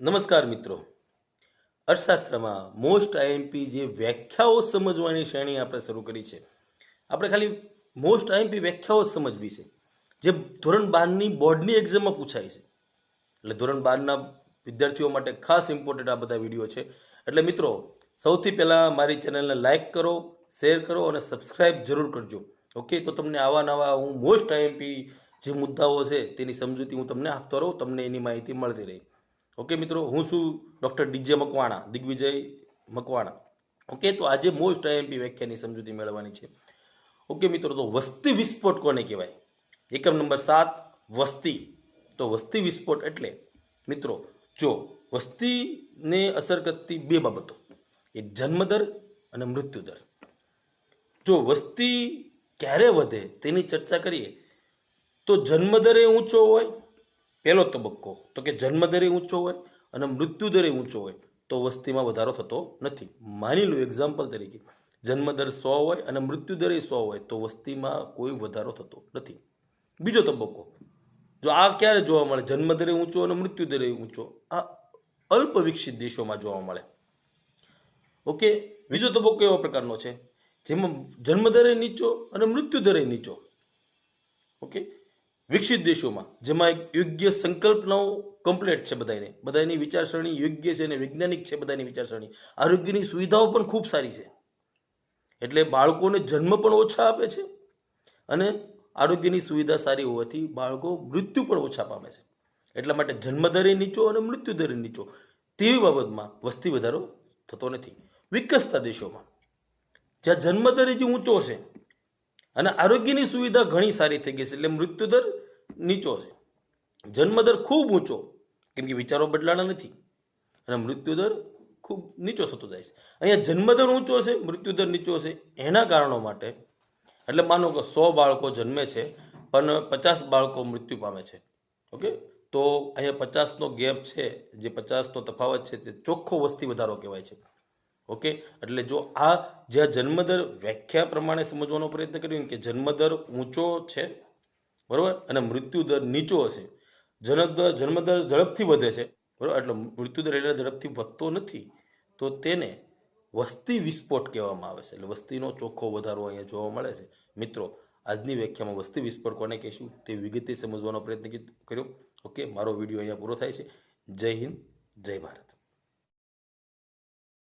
નમસ્કાર મિત્રો. અર્થશાસ્ત્રમાં most IMP જે વ્યાખ્યાઓ સમજવાની શ્રેણી આપણે શરૂ કરી છે. આપણે ખાલી મોસ્ટ આઈએમપી વ્યાખ્યાઓ સમજવી છે. જે ધોરણ બારની બોર્ડની એક્ઝામમાં પૂછાય છે. એટલે ધોરણ બારના વિદ્યાર્થીઓ માટે ખાસ ઇમ્પોર્ટન્ટ આ બધા વીડિયો છે. એટલે મિત્રો, સૌથી પહેલાં મારી ચેનલને લાઇક કરો શેર કરો અને સબસ્ક્રાઇબ જરૂર કરજો. ઓકે તો તમને આવા નવા હું મોસ્ટ આઈએમપી જે મુદ્દાઓ છે તેની સમજૂતી હું તમને આપતો રહું, તમને એની માહિતી મળતી રહી. ઓકે મિત્રો, હું છું doctor DJ Makwana, Digvijay Makwana. Okay, તો આજે મોસ્ટ આઈએમપી વ્યાખ્યાની સમજૂતી મેળવવાની છે. ઓકે મિત્રો, તો વસ્તી વિસ્ફોટ કોને કહેવાય? એકમ નંબર સાત, વસ્તી. તો વસ્તી વિસ્ફોટ એટલે, મિત્રો, જો વસ્તીને અસર કરતી બે બાબતો. એક જન્મદર અને મૃત્યુદર. જો વસ્તી ક્યારે વધે તેની ચર્ચા કરીએ, તો જન્મદરે ઊંચો હોય પહેલો તબક્કો તો કે જન્મદરે ઊંચો હોય અને મૃત્યુદરે ઊંચો હોય તો વસ્તીમાં વધારો થતો નથી. માની લો એક્ઝામ્પલ તરીકે જન્મદર સો હોય અને મૃત્યુદરે સો હોય તો વસ્તીમાં કોઈ વધારો થતો નથી. બીજો તબક્કો, જો આ ક્યારે જોવા મળે? જન્મદરે ઊંચો અને મૃત્યુદરે ઊંચો, આ અલ્પ વિકસિત દેશોમાં જોવા મળે. ઓકે, બીજો તબક્કો એવો પ્રકારનો છે, જેમાં જન્મદરે નીચો અને મૃત્યુદરે નીચો. ઓકે વિકસિત દેશોમાં, જેમાં એક યોગ્ય સંકલ્પનાઓ કમ્પ્લેટ છે બધાને બધાની વિચારસરણી યોગ્ય છે અને વૈજ્ઞાનિક છે બધાની વિચારસરણી. આરોગ્યની સુવિધાઓ પણ ખૂબ સારી છે. એટલે બાળકોને જન્મ પણ ઓછા આપે છે અને આરોગ્યની સુવિધા સારી હોવાથી બાળકો મૃત્યુ પણ ઓછા પામે છે. એટલા માટે જન્મદરે નીચો અને મૃત્યુદરે નીચો. તેવી બાબતમાં વસ્તી વધારો થતો નથી. વિકસતા દેશોમાં, જ્યાં જન્મદર જે ઊંચો છે અને આરોગ્યની સુવિધા ઘણી સારી થઈ ગઈ છે. એટલે મૃત્યુદર નીચો છે. જન્મદર ખૂબ ઊંચો, કેમ કે વિચારો બદલાણા નથી. અને મૃત્યુદર ખૂબ નીચો થતો જાય છે. અહીંયા જન્મદર ઊંચો છે, મૃત્યુદર નીચો છે, એના કારણો માટે, એટલે માનો કે સો બાળકો જન્મે છે, પણ પચાસ બાળકો મૃત્યુ પામે છે. ઓકે? તો અહીંયા પચાસનો ગેપ છે, જે પચાસનો તફાવત છે, તે ચોખ્ખો વસ્તી વધારો કહેવાય છે. ઓકે? એટલે જો આ જ્યાં જન્મદર વ્યાખ્યા પ્રમાણે સમજવાનો પ્રયત્ન કર્યો કે જન્મદર ઊંચો છે, બરાબર? અને મૃત્યુદર નીચો હશે. જન્મદર જન્મદર ઝડપથી વધે છે, બરાબર? એટલે મૃત્યુદર એટલે ઝડપથી વધતો નથી. તો તેને વસ્તી વિસ્ફોટ કહેવામાં આવે છે. એટલે વસ્તીનો ચોખ્ખો વધારો અહીંયા જોવા મળે છે. મિત્રો, આજની વ્યાખ્યામાં વસ્તી વિસ્ફોટ કોને કહીશું? તે વિગતે સમજવાનો પ્રયત્ન કર્યો. ઓકે? મારો વીડિયો અહીંયા પૂરો થાય છે. જય હિન્દ, જય ભારત.